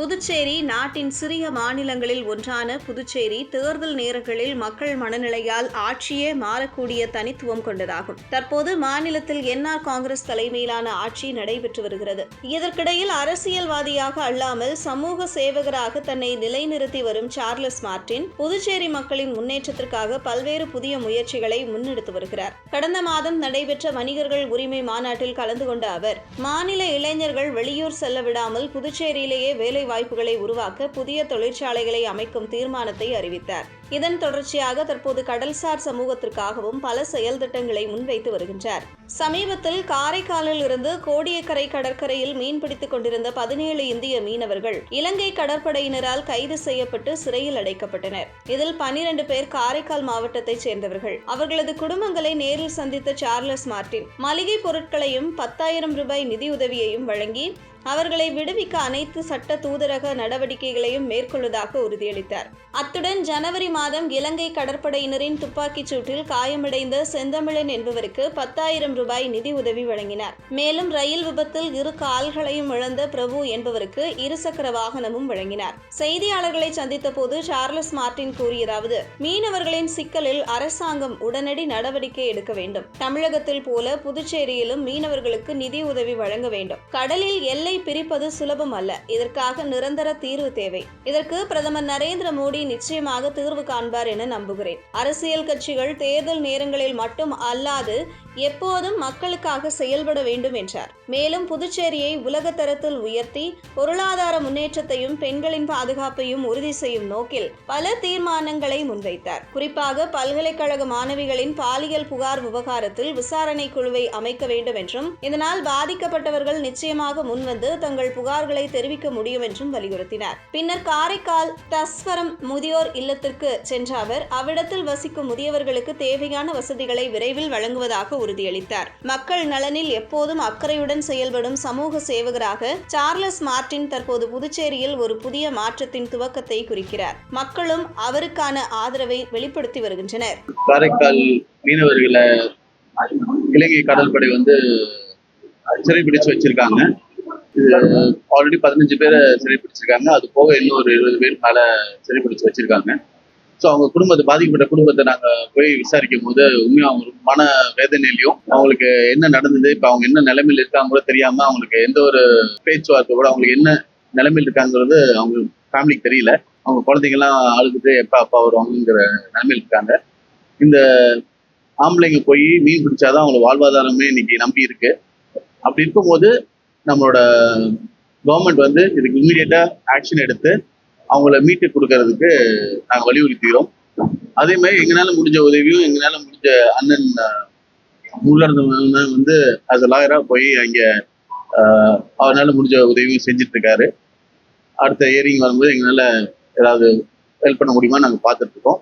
புதுச்சேரி நாட்டின் சிறிய மாநிலங்களில் ஒன்றான புதுச்சேரி தேர்தல் நேரங்களில் மக்கள் மனநிலையால் ஆட்சியே மாறக்கூடிய தனித்துவம் கொண்டதாகும். தற்போது மாநிலத்தில் என்ஆர் காங்கிரஸ் தலைமையிலான ஆட்சி நடைபெற்று வருகிறது. இதற்கிடையில் அரசியல்வாதியாக அல்லாமல் சமூக சேவகராக தன்னை நிலைநிறுத்தி வரும் சார்லஸ் மார்டின் புதுச்சேரி மக்களின் முன்னேற்றத்திற்காக பல்வேறு புதிய முயற்சிகளை முன்னெடுத்து வருகிறார். கடந்த மாதம் நடைபெற்ற வணிகர்கள் உரிமை மாநாட்டில் கலந்து கொண்ட அவர் மாநில இளைஞர்கள் வெளியூர் செல்ல விடாமல் புதுச்சேரியிலேயே வேலை வாய்ப்புகளை உருவாக்க புதிய தொழிற்சாலைகளை அமைக்கும் தீர்மானத்தை அறிவித்தார். இதன் தொடர்ச்சியாக தற்போது கடல்சார் சமூகத்திற்காகவும் பல செயல் திட்டங்களை முன்வைத்து வருகின்றார். சமீபத்தில் காரைக்காலில் இருந்து கோடியக்கரை கடற்கரையில் மீன்பிடித்துக் கொண்டிருந்த பதினேழு இந்திய மீனவர்கள் இலங்கை கடற்படையினரால் கைது செய்யப்பட்டு சிறையில் அடைக்கப்பட்டனர். இதில் பனிரெண்டு பேர் காரைக்கால் மாவட்டத்தைச் சேர்ந்தவர்கள். அவர்களது குடும்பங்களை நேரில் சந்தித்த சார்லஸ் மார்டின் மளிகை பொருட்களையும் பத்தாயிரம் ரூபாய் நிதியுதவியையும் வழங்கி அவர்களை விடுவிக்க அனைத்து சட்ட தூதரக நடவடிக்கைகளையும் மேற்கொள்வதாக உறுதியளித்தார். அத்துடன் ஜனவரி மாதம் இலங்கை கடற்படையினரின் துப்பாக்கிச் சூட்டில் காயமடைந்த செந்தமிழன் என்பவருக்கு பத்தாயிரம் ரூபாய் நிதி உதவி வழங்கினார். மேலும் ரயில் விபத்தில் இரு கால்களையும் இழந்த பிரபு என்பவருக்கு இருசக்கர வாகனமும் வழங்கினார். செய்தியாளர்களை சந்தித்த போது சார்லஸ் மார்டின் கூறியதாவது மீனவர்களின் சிக்கலில் அரசாங்கம் உடனடி நடவடிக்கை எடுக்க வேண்டும். தமிழகத்தில் போல புதுச்சேரியிலும் மீனவர்களுக்கு நிதி உதவி வழங்க வேண்டும். கடலில் எல்லை எல்லை பிரிப்பது சுலபம் அல்ல. இதற்காக நிரந்தர தீர்வு தேவை. இதற்கு பிரதமர் நரேந்திர மோடி நிச்சயமாக தீர்வு காண்பார் என நம்புகிறேன். அரசியல் கட்சிகள் தேர்தல் நேரங்களில் மட்டும் அல்லாது எப்போதும் மக்களுக்காக செயல்பட வேண்டும் என்றார். மேலும் புதுச்சேரியை உலகத்தரத்தில் உயர்த்தி பொருளாதார முன்னேற்றத்தையும் பெண்களின் பாதுகாப்பையும் உறுதி செய்யும் நோக்கில் பல தீர்மானங்களை முன்வைத்தார். குறிப்பாக பல்கலைக்கழக மாணவிகளின் பாலியல் புகார் விவகாரத்தில் விசாரணை குழுவை அமைக்க வேண்டும் என்றும் இதனால் பாதிக்கப்பட்டவர்கள் நிச்சயமாக முன்வந்து வந்து தங்கள் புகார்களை தெரிவிக்க முடியும் என்றும் வலியுறுத்தினார். பின்னர் காரைக்கால் தஸ்வரம் முதியோர் இல்லத்திற்கு சென்ற அவர் அவ்விடத்தில் வசிக்கும் முதியவர்களுக்கு தேவையான வசதிகளை விரைவில் வழங்குவதாக உறுதியளித்தார். மக்கள் நலனில் எப்போதும் அக்கறையுடன் செயல்படும் சமூக சேவகராக சார்லஸ் மார்டின் தற்போது புதுச்சேரியில் ஒரு புதிய மாற்றத்தின் துவக்கத்தை குறிக்கிறார். மக்களும் அவருக்கான ஆதரவை வெளிப்படுத்தி வருகின்றனர். காரைக்கால் மீனவர்களை இலங்கை கடற்படை வந்து சிறைபிடிச்சு வச்சிருக்காங்க. ஆல்ரெடி பதினஞ்சு பேரை சிறைப்பிடிச்சிருக்காங்க. அது போக இன்னும் ஒரு இருபது பேர் மேல பிடிச்சி வச்சிருக்காங்க. ஸோ அவங்க குடும்பத்தை பாதிக்கப்பட்ட குடும்பத்தை நாங்கள் போய் விசாரிக்கும் போது உண்மையாக அவங்க மன வேதனையிலையும் அவங்களுக்கு என்ன நடந்தது இப்போ அவங்க என்ன நிலைமையில் இருக்காங்க கூட தெரியாம அவங்களுக்கு எந்த ஒரு பேச்சுவார்த்தை கூட அவங்களுக்கு என்ன நிலைமையில் இருக்காங்கிறது அவங்க ஃபேமிலிக்கு தெரியல. அவங்க குழந்தைங்கலாம் அழுதுட்டு எப்போ அப்பா வருவாங்கங்கிற நிலைமையில் இருக்காங்க. இந்த ஆம்பளைங்க போய் மீன் பிடிச்சாதான் அவங்களுக்கு வாழ்வாதாரமே இன்னைக்கு நம்பி இருக்கு அப்படி இருக்கும்போது நம்மளோட கவர்மெண்ட் வந்து இதுக்கு இம்மீடியட்டா ஆக்ஷன் எடுத்து அவங்கள மீட்டு கொடுக்கறதுக்கு நாங்கள் வலியுறுத்துகிறோம் அதே மாதிரி எங்களால் முடிஞ்ச உதவியும் எங்களால் முடிஞ்ச அண்ணன் உள்ளிருந்தவங்க வந்து அது லாயராக போய் அங்கே அவரால் முடிஞ்ச உதவியும் செஞ்சுட்டு இருக்காரு அடுத்த இயரிங் வரும்போது எங்களால் ஏதாவது ஹெல்ப் பண்ண முடியுமா நாங்கள் பார்த்துட்ருக்கோம்.